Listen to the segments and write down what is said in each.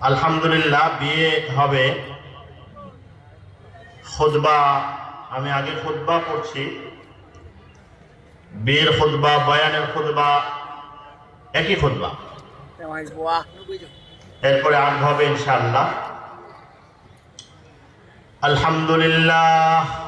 আলহামদুলিল্লাহ, বিয়ে হবে। খুতবা, আমি আগে খুতবা পড়ছি বিয়ের খুতবা, বয়ানের খুতবা, একই boa. এরপরে আর হবে ইনশাআল্লাহ। আলহামদুলিল্লাহ।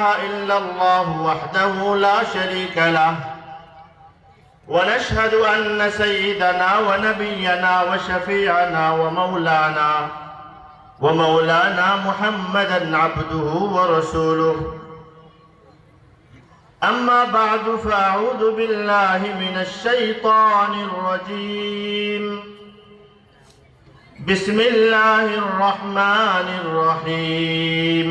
إله إلا الله وحده لا شريك له. ونشهد أن سيدنا ونبينا وشفيعنا ومولانا ومولانا محمدا عبده ورسوله. أما بعد فأعوذ بالله من الشيطان الرجيم. بسم الله الرحمن الرحيم.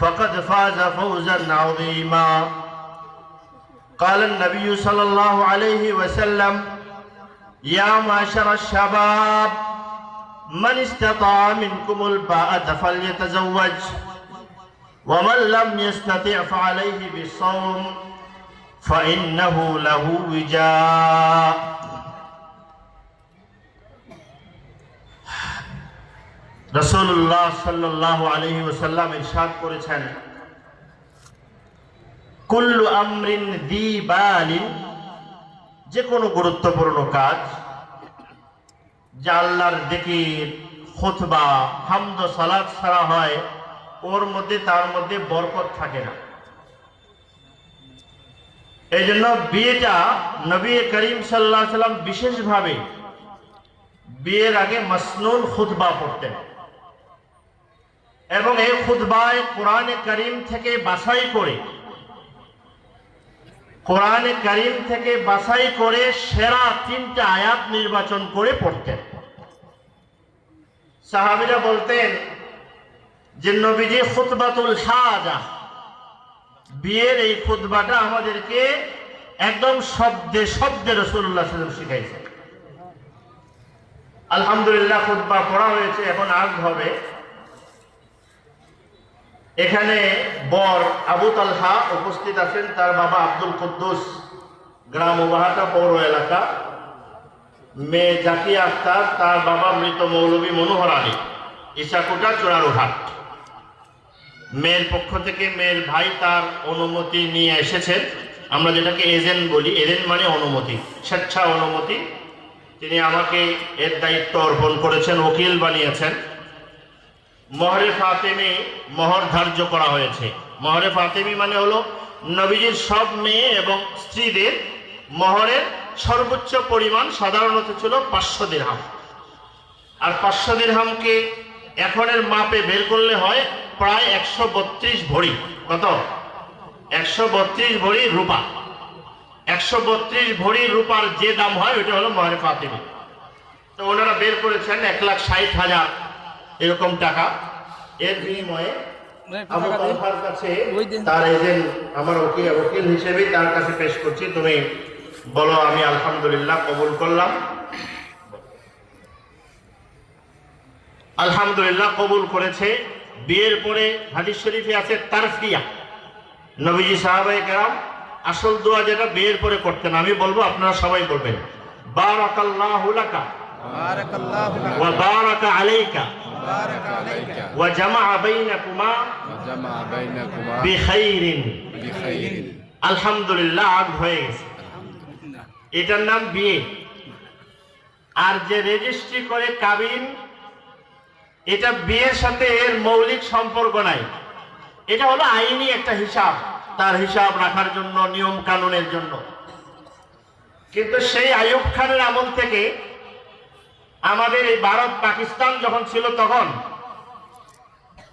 فقد فاز فوزا عظيما. قال النبي صلى الله عليه وسلم يا معشر الشباب من استطاع منكم الباءة فليتزوج ومن لم يستطع فعليه بالصوم فإنه له وجاء. রসুল্লাহ সাল্লাহ আলহি ওসাল্লাম ইরশাদ করেছেন, কুল্লু আমরিন দি বালিন যে কোনো গুরুত্বপূর্ণ কাজ, যা আল্লাহর দিকে খুতবা, হামদ সালাদ ছাড়া হয়, ওর মধ্যে তার মধ্যে বরকত থাকে না। এই জন্য বিয়েটা নবী করিম সাল্লাহ সাল্লাম বিশেষভাবে বিয়ের আগে মসনুন খুতবা পড়তেন। এবং এই খুতবায় কোরআনে করিম থেকে বাছাই করে, কোরআনে করিম থেকে বাছাই করে সেরা তিনটা আয়াত নির্বাচন করে পড়তেন। সাহাবিরা বলতেন যে, নবীজি খুতবাতুল শাহজা বিয়ের এই খুতবাটা আমাদেরকে একদম শব্দে শব্দে রসুল্লাহ শিখাইছেন। আলহামদুলিল্লাহ খুতবা পড়া হয়েছে, এখন আগ হবে। এখানে বর আবু তালহা উপস্থিত আছেন, তার বাবা আব্দুল কুদ্দুস গ্রাম ওবাহাটা পৌর এলাকা। মেয়ে জাকিয়া আক্তার, তার বাবা মৃত মৌলবী মনোহর আলী, ইসাকুটা চোরারুহাট। মেয়ের পক্ষ থেকে মেয়ের ভাই তার অনুমতি নিয়ে এসেছেন। আমরা যেটাকে এজেন্ট বলি, এজেন্ট মানে অনুমতি, স্বেচ্ছা অনুমতি। তিনি আমাকে এর দায়িত্ব অর্পণ করেছেন, ওকিল বানিয়েছেন। মহরে ফাতেমে মহর ধার্য করা হয়েছে। মহরে ফাতেমি মানে হলো নবীজির সব মেয়ে এবং স্ত্রীদের মহরের সর্বোচ্চ পরিমাণ সাধারণত ছিল পাঁচশো দিরহাম আর পাঁচশো দিরহামকে এখনের মাপে বের করলে হয় প্রায় একশো বত্রিশ ভরি। কত? একশো বত্রিশ ভরি রূপা। একশো বত্রিশ ভরি রূপার যে দাম হয় ওইটা হলো মহরে ফাতেমি। তো ওনারা বের করেছেন এক লাখ ষাট হাজার এরকম টাকা। এর বিনিময়ে আবু তালহার কাছে তার এজেন্ট আমার উকিল হিসেবে তার কাছে পেশ করছি। তুমি বলো আমি আলহামদুলিল্লাহ কবুল করলাম। আলহামদুলিল্লাহ কবুল করেছে। বিয়ের পরে হাদিস শরীফে আছে তারফিয়া। নবীজি সাহাবাই কেরাম আসল দোয়া যেটা বিয়ের পরে করতেন আমি বলব আপনারা সবাই বলবেন। বারাকাল্লাহু বারাকাল্লাহু ওয়া বারাকা আলাইকা। بارك عليك ওয়া জামাআ বাইনাকুমা وجمع بينكما বিখাইরিন بخير আলহামদুলিল্লাহ আগ হয়ে গেছে এটার নাম বিয়ে আর যে রেজিস্ট্রি করে কাবিন এটা বিয়ের সাথে এর মৌলিক সম্পর্ক নাই এটা হলো আইনি একটা হিসাব তার হিসাব রাখার জন্য নিয়ম কানুনের জন্য কিন্তু সেই আইয়ুব খানের আমল থেকে আমাদের এই ভারত পাকিস্তান যখন ছিল তখন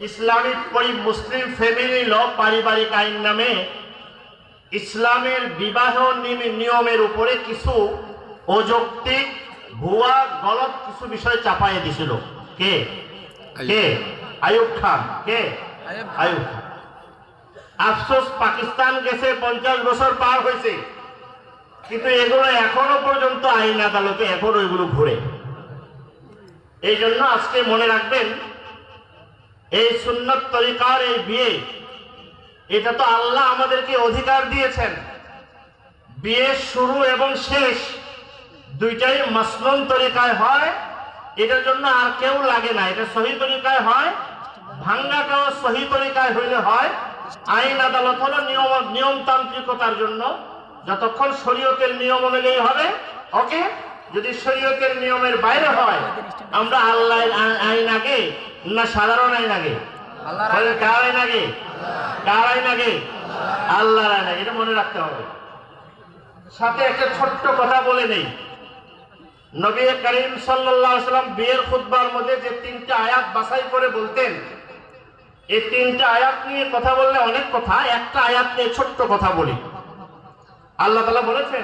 ইসলামিক ওই মুসলিম ফ্যামিলি ল পারিবারিক আইন নামে ইসলামের বিবাহ নিয়মের উপরে কিছু অযৌক্তিক ভুয়া গলত কিছু বিষয় চাপাইয়ে দিছিল। কে? কে? আয়ুব খান। কে? আয়ুব খান। আফসোস পাকিস্তান গেছে পঞ্চাশ বছর পার হয়েছে। কিন্তু এগুলো এখনও পর্যন্ত আইন আদালতে এখন ওইগুলো ঘুরে। এই জন্য আজকে মনে রাখবেন, এই সুন্নত তরিকার এই বিয়ে, এটা তো আল্লাহ আমাদেরকে অধিকার দিয়েছেন। বিয়ের শুরু এবং শেষ দুইটাই মাসনুন তরিকায় হয়, এটার জন্য আর কেউ লাগে না। এটা সহি তরিকায় হয়, ভাঙ্গাটাও সহি তরিকায় হইলে হয়। আইন আদালত হলো নিয়ম, নিয়মতান্ত্রিকতার জন্য। যতক্ষণ শরীয়তের নিয়ম অনুযায়ী হবে, ওকে? যদি শরীয়তের নিয়মের বাইরে হয় আমরা আল্লাহ আইন আগে না সাধারণ আইন আগে? আল্লাহর কার আইন আগে? কার আইন আগে? আল্লাহর আইন আগে এটা মনে রাখতে হবে। সাথে একটা ছোট্ট কথা বলে নেই। নবী করিম সাল্লাল্লাহু সাল্লাম বিয়ের খুতবার মধ্যে যে তিনটা আয়াত বাছাই করে বলতেন এই তিনটা আয়াত নিয়ে কথা বললে অনেক কথা একটা আয়াত নিয়ে ছোট্ট কথা বলি। আল্লাহ তাআলা বলেছেন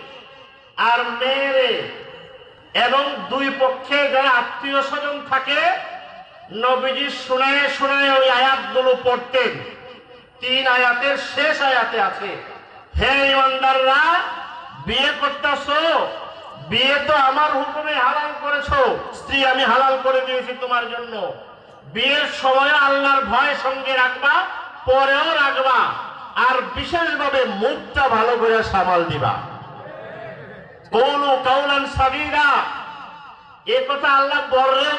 আর মেয়েরে এবং দুই পক্ষে যারা আত্মীয় স্বজন থাকে, নবীজি শুনায় শুনায় ওই আয়াতগুলো পড়তেন। তিন আয়াতের শেষ আয়াতে আছে, হে ইমানদাররা, বিয়ে করতেছো, বিয়ে তো আমার হুকুমে হালাল করেছ, স্ত্রী আমি হালাল করে দিয়েছি তোমার জন্য। বিয়ের সময় আল্লাহর ভয় সঙ্গে রাখবা, পরেও রাখবা, আর বিশেষভাবে মুখটা ভালো করে সামাল দিবা। এ কথা আল্লাহ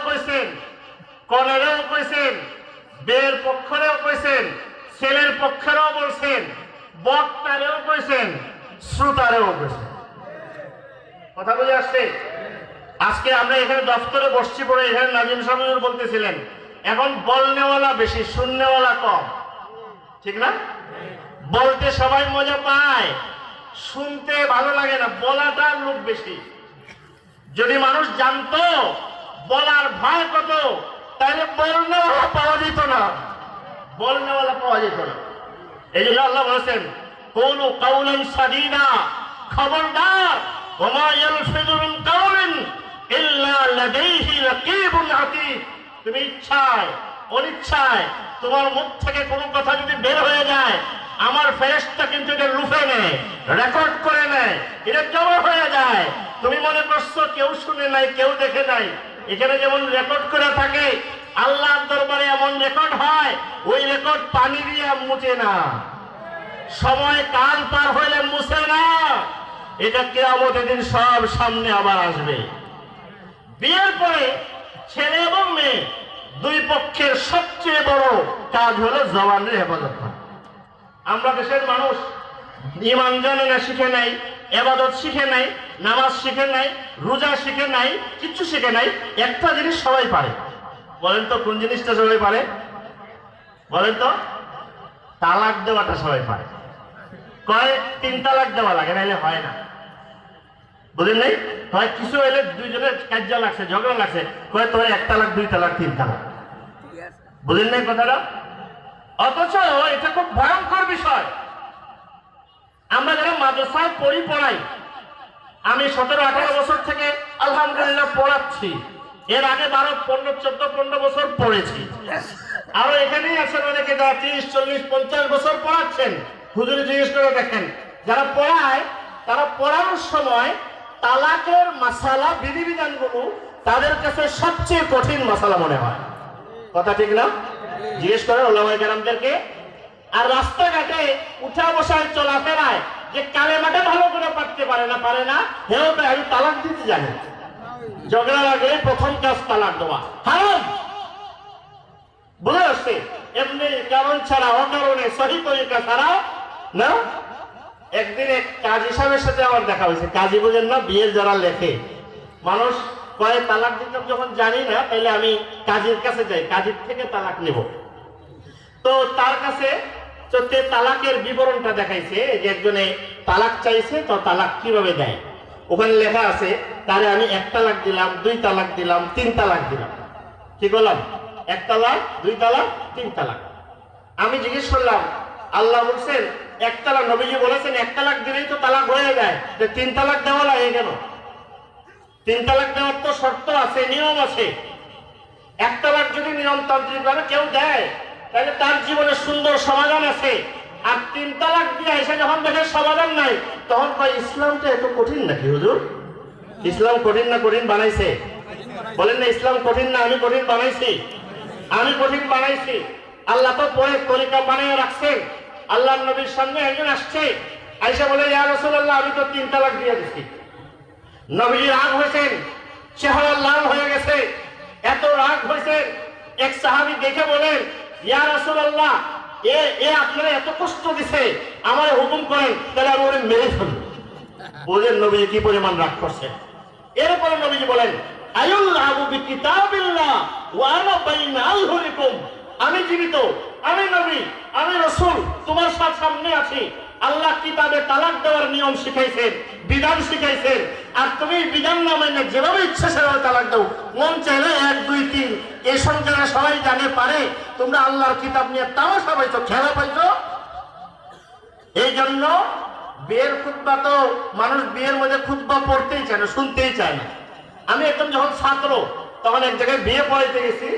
কইছেন, কনেরেও কইছেন পক্ষরেও কইছেন, ছেলের পক্ষেরও বলছেন কইছেন কথা বুঝে আসছে? আজকে আমরা এখানে দফতরে বসছি পড়ে এখানে নাজিম সাহেব বলতেছিলেন, এখন বলনেওয়ালা বেশি শূন্যওয়ালা কম। ঠিক না? বলতে সবাই মজা পায়। শুনতে ভালো লাগে না বলাটার লোক বেশি। যদি মানুষ জানতো বলার ভয় কত, তাহলে বলনেওয়ালা পাওয়া যেত না। বলনেওয়ালা পাওয়া যেত না। এই জন্য আল্লাহ বলেছেন কোন কাউলেন সাদিনা খবরদার ইয়ালফিযু মিন কাউলিন ইল্লা লাদাইহি রাকীবুন আতীদ তুমি ইচ্ছায় অনিচ্ছায় তোমার মুখ থেকে কোনো কথা যদি বের হয়ে যায়, আমার ফেরেশতা কিন্তু এটা লুফে নেয় রেকর্ড করে নেয় এটা জমা হয়ে যায়। তুমি মনে করছ কেউ শুনে নাই, কেউ দেখে নাই? এখানে যেমন রেকর্ড করে থাকে আল্লাহ দরবারে এমন রেকর্ড হয়, ওই রেকর্ড পানি দিয়ে মুছে না। সময় কাল পার হইলে মুছে না। এটা কেয়ামতের দিন সব সামনে আবার আসবে। বিয়ের পরে ছেলে এবং মেয়ে দুই পক্ষের সবচেয়ে বড় কাজ হলো জওয়ানের হেফাজত করা। আমরা দেশের মানুষ, ইমান জানে না শিখে নাই, এবাদত শিখে নাই, নামাজ শিখে নাই, রোজা শিখে নাই, কিচ্ছু শিখে নাই, একটা জিনিস সবাই পারে। বলেন তো, কোন জিনিসটা সবাই পারে? বলেন তো, তালাক দেওয়াটা সবাই পারে। কয়, তিন তালাক দেওয়া লাগে নাহলে হয় না। বুঝলেন নাই? হয়, কিছু হইলে দুইজনের কার্য লাগছে, ঝগড়া লাগছে, কয়, তোর এক তালাক, দুই তালাক, তিন তালাক। বুঝলেন না কথাটা? অথচ এটা খুব ভয়ঙ্কর বিষয়। আমরা যারা মাদ্রাসায় পড়ি, পড়াই, আমি সতেরো, আঠারো বছর থেকে আলহামদুলিল্লাহ পড়াচ্ছি। এর আগে বারো, পনেরো, চোদ্দ, পনেরো বছর পড়েছি। আরও এখানেই আছেন অনেকে যারা তিরিশ, চল্লিশ, পঞ্চাশ বছর পড়াচ্ছেন। হুজুরি জিজ্ঞেস করে দেখেন, যারা পড়ায়, তারা পড়ানোর সময় তালাকের মাসালা, বিধিবিধানগুলো তাদের কাছে সবচেয়ে কঠিন মশালা মনে হয়। কথা ঠিক না? জিজ্ঞেস করে ওলামাই কেরামদেরকে, আর রাস্তাঘাটে উঠা বসায় চলাফেরায় যে কালেমাটা ভালো করে পারতে পারে না পারে না, হেও তো আমি তালাক দিতে জানি ঝগড়া লাগলে প্রথম কাজ তালাক দেওয়া। হারাম! বুঝে আসছে? এমনি কারণ ছাড়া, অকারণে সহি তরিকা ছাড়া, না? একদিন এক কাজী সাহেবের সাথে আমার দেখা হয়েছে। কাজী বুঝেন না, বিয়ের যারা লেখে, মানুষ কয়ে তালাক দিতে যখন জানি না তাহলে আমি কাজীর কাছে যাই, কাজীর থেকে তালাক নেব। তো তার কাছে তালাকের বিবরণটা দেখাইছে যে একজনে তালাক চাইছে, তো তালাক কীভাবে দেয়? ওখানে লেখা আছে, তারে আমি এক তালাক দিলাম, দুই তালাক দিলাম, তিন তালাক দিলাম। কি বললাম এক তালাক, দুই তালাক, তিন তালাক। আমি জিজ্ঞেস করলাম, আল্লাহ বলছেন, এক তালাক নবীজি বলেছেন, এক তালাক দিলেই তো তালাক হয়ে যায়। তিন তালাক দেওয়া লাগে কেন? তিন তালাক দেওয়ার তো শর্ত আছে, নিয়ম আছে। এক তালাক যদি নিয়মতান্ত্রিক ভাবে কেউ দেয়, তাহলে তার জীবনে সুন্দর সমাধান আছে। আর তিন তালাক দিয়ে এসে যখন দেখে সমাধান নাই, তখন কয় ইসলামটা এত কঠিন নাকি হুজুর? ইসলাম কঠিন না কঠিন বানাইছে? বলেন না, ইসলাম কঠিন না, আমি কঠিন বানাইছি। আমি কঠিন বানাইছি। আল্লাহ তো পরে তরিকা বানিয়ে রাখছেন। আল্লাহ নবীর সামনে একজন আসছে, আইসা বলে, ইয়া আমি তো তিন তালাক দিয়ে দিচ্ছি নবীজি রাগ হয়েছেন, চেহারা লাল হয়ে গেছে, এত রাগ হয়েছে। এক সাহাবি দেখে বলেন, ইয়া রাসূলুল্লাহ, এ এ আপনারা এত কষ্ট দিছে, আমার হুকুম করেন, তাহলে আমি ওরে মেরে ফেলব। বোঝেন নবী কি পরিমাণ রাগ করছে এরপরে নবীজি বলেন আয়ুল আবু বি কিতাবিল্লাহ ওয়া আনা বাইনা আযহুরিকুম আমি জীবিত, আমি নবী, আমি রসূল, তোমার সামনে আছি। আল্লাহ কিতাবে তালাক দেওয়ার নিয়ম শিখাইছেন, বিধান শিখাইছেন আর তুমি বিধান না যেভাবে ইচ্ছা সেভাবে তালাক দাও। মন চাইলে এক, দুই, তিন। এই সংখ্যাটা সবাই জানে, পারে। তোমরা আল্লাহর কিতাব নিয়ে তামাশা পাইছো, খেলা পাইছো। এই জন্য বিয়ের খুতবা তো মানুষ বিয়ের মধ্যে খুতবা পড়তেই চায় না, শুনতেই চায় না। আমি একদম যখন ছাত্র, তখন এক জায়গায় বিয়ে পড়াইতে গেছি,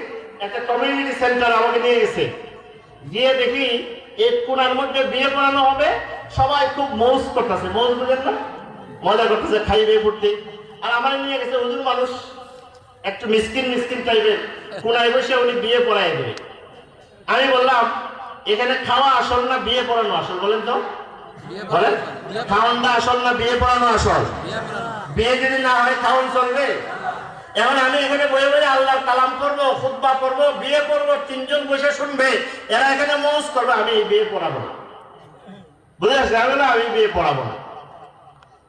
একটা কমিউনিটি সেন্টার আমাকে নিয়ে গেছে। গিয়ে দেখি, এক কোনার মধ্যে বিয়ে পড়ানো হবে। সবাই খুব মৌজ করতেছে। মৌজ বুঝেন না? মজা করতেছে খাইবে ফুটতে। আর আমার নিয়ে গেছে হুজুর মানুষ একটু মিসকিন মিসকিন টাইপের। কোনায় বসে উনি বিয়ে পড়াই দেবে। আমি বললাম এখানে খাওয়া আসল না বিয়ে পড়ানো আসল বলেন তো? বলেন খাওয়ানটা আসল না বিয়ে পড়ানো আসল? বিয়ে যদি না হয় খাওয়ান চলবে? এখন আমি এখানে বয়ে বয়ে আল্লাহর কালাম করব খুদ্া করব বিয়ে করব তিনজন বসে শুনবে এরা এখানে মৌজ করবে আমি বিয়ে পড়াবো না। বুঝে আমি বিয়ে পড়াবো না।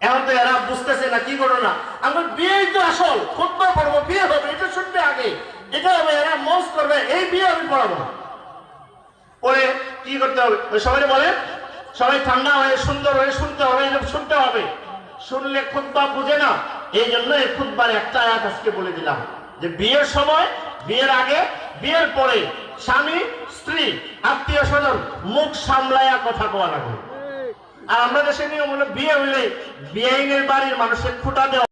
এখন তো এরা বুঝতেছে না, কি করো না আমি বিয়েই তো আসল খুদ্া করব বিয়ে হবে, এটা শুনবে আগে। এটা হবে, এরা মৌজ করবে, এই বিয়ে আমি পড়াবো না। পরে কি করতে হবে? সবাই বলে, সবাই ঠান্ডা হয়ে, সুন্দর হয়ে শুনতে হবে এরকম শুনতে হবে। শুনলে খুদ্া বুঝে না, এই জন্য এই খুদ্বার একটা আয়াত আজকে বলে দিলাম। যে বিয়ের সময়, বিয়ের আগে, বিয়ের পরে স্বামী, স্ত্রী আত্মীয় স্বজন মুখ সামলাইয়া কথা কোয়া লাগবে। আর আমরা দেশে নিয়ম হলো বিয়ে হইলে বিয়ে বাড়ির মানুষের খুঁটা দেওয়া।